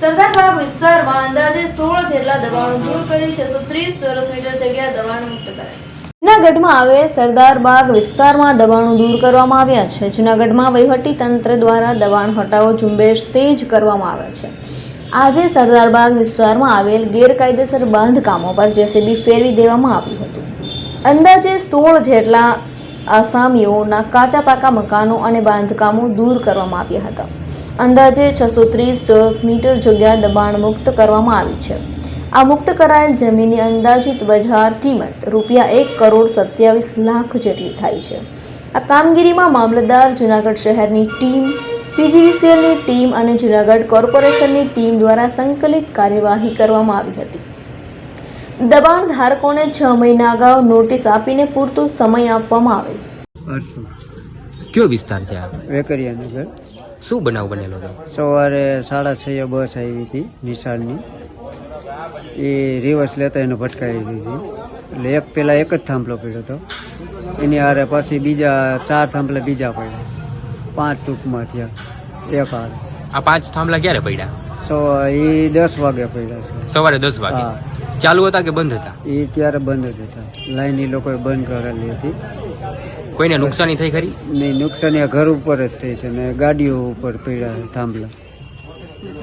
સરદારબાગ વિસ્તારમાં અંદાજે સોળ જેટલા દબાણો દૂર કરી છસો ત્રીસ ચોરસ મીટર જગ્યા દબાણ મુક્ત કરાઈ જૂનાગઢમાં આવેલ સરદારબાગ વિસ્તારમાં દબાણો દૂર કરવામાં આવ્યા છે. જૂનાગઢમાં વહીવટી તંત્ર દ્વારા દબાણ હટાવો ઝુંબેશ તેજ કરવામાં આવે છે. આજે સરદારબાગ વિસ્તારમાં આવેલ ગેરકાયદેસર બાંધકામો પર જેસીબી ફેરવી દેવામાં આવ્યું હતું. અંદાજે સોળ જેટલા આસામીઓના કાચા પાકા મકાનો અને બાંધકામો દૂર કરવામાં આવ્યા હતા. અંદાજે છસો ત્રીસ ચોરસ મીટર જગ્યા દબાણ મુક્ત કરવામાં આવી છે. આ મુક્ત કરાયેલ જમીનની અંદાજિત બજાર કિંમત રૂપિયા એક કરોડ સત્યાવીસ લાખ જેટલી થાય છે. આ કામગીરીમાં મામલતદાર જૂનાગઢ શહેરની ટીમ, પીજીવીસીએલની ટીમ અને જૂનાગઢ કોર્પોરેશનની ટીમ દ્વારા સંકલિત કાર્યવાહી કરવામાં આવી હતી. દબાણ ધારકોને છ મહિના અગાઉ નોટિસ આપીને પૂરતો સમય આપવામાં આવેલ હરસુ કયો વિસ્તાર છે આ? વેકરિયાનગર. શું બનાવ બનેલો હતો સવારે સાડા છ બસ આવી હતી નિશાળની એ રિવર્સ લેતા એને ભટકાવી દીધી. એટલે એક પેલા એક જ થાંભલો પડ્યો હતો. એની હારે પછી બીજા ચાર થાંભલા બીજા પડ્યા. પાંચ ટૂંકમાં થયા. એક હારે. આ પાંચ થાંભલા ક્યારે પડ્યા? સો એ દસ વાગે પડ્યા છે. સવારે દસ વાગે. ચાલુ હતા કે બંધ હતા? એ ત્યારે બંધ જ હતા. લાઈન એ લોકોએ બંધ કરેલી હતી. કોઈને નુકસાની થઈ ખરી? નહીં નુકસાની ઘર ઉપર જ થઈ છે ને ગાડીઓ ઉપર પડ્યા થાંભલા.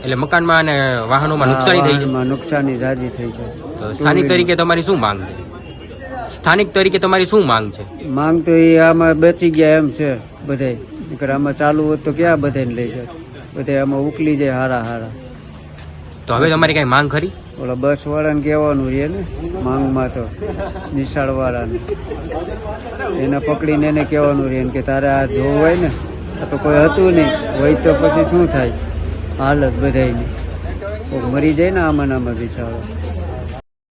એટલે મકાનમાં અને વાહનોમાં નુકસાની થઈ છે? નુકસાની જાજી થઈ છે. તો સ્થાનિક તરીકે તમારી શું માંગ છે? સ્થાનિક તરીકે તમારી શું માંગ છે? માંગ તો એ આમાં બચી ગયા એમ છે બધાય. આમાં ચાલુ હોત તો ક્યાં બધાને લઈ જાય? બધા આમાં ઉકલી જાય હારા હારા. તો હવે ઓલા બસ કહેવાનું રહે ને, માંગમાં તો નિશાળ એને પકડીને એને કહેવાનું રહે કે તારે આ જોવું હોય ને, આ તો કોઈ હતું નહીં. હોય તો પછી શું થાય? હાલત બધાયની. કોક મરી જાય ને આમાં ને આમાં બિચારો.